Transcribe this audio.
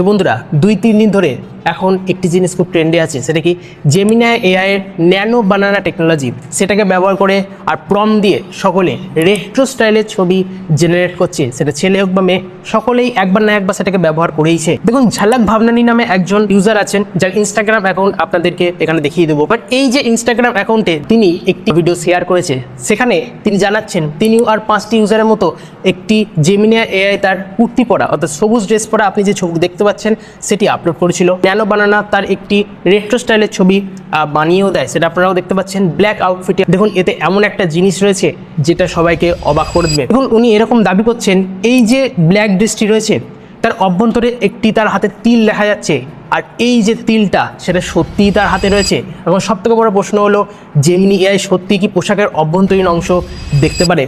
তো বন্ধুরা দুই তিন দিন ধরে এখন একটি জিনিস খুব ট্রেন্ডে আছে, সেটা কি? জেমিনা এআই এর ন্যানো বানানা টেকনোলজি সেটাকে ব্যবহার করে আর প্রম দিয়ে সকলে রেট্রো স্টাইলের ছবি জেনারেট করছে। সেটা ছেলে হোক বা মেয়ে, সকলেই একবার না একবার সেটাকে ব্যবহার করেইছে। দেখুন, ঝালাক ভাবনানি নামে একজন ইউজার আছেন, যার ইনস্টাগ্রাম অ্যাকাউন্ট আপনাদেরকে এখানে দেখিয়ে দেবো। বাট এই যে ইনস্টাগ্রাম অ্যাকাউন্টে তিনি একটি ভিডিও শেয়ার করেছে, সেখানে তিনি জানাচ্ছেন, তিনিও আর পাঁচটি ইউজারের মতো একটি জেমিনিয়া এআই তার কুর্তি পরা, অর্থাৎ সবুজ ড্রেস পরা আপনি যে ছবি দেখতে পাচ্ছেন, সেটি আপলোড করেছিল। ন্যানো বানানা তার একটি রেট্রো স্টাইলের ছবি বানিয়েও দেয়। সেটা আপনারাও দেখতে পাচ্ছেন ব্ল্যাক আউটফিটে দেখুন, এতে এমন একটা জিনিস রয়েছে যেটা সবাইকে অবাক করে দেবে। দেখুন, উনি এরকম দাবি করছেন, এই যে ব্ল্যাক ড্রেসটি রয়েছে, তার অভ্যন্তরে একটি তার হাতে তিল দেখা যাচ্ছে, আর এই যে তিলটা, সেটা সত্যিই তার হাতে রয়েছে। এবং সব থেকে বড় প্রশ্ন হলো জেমিনি এআই সত্যি কি পোশাকের অভ্যন্তরীণ অংশ দেখতে পারে?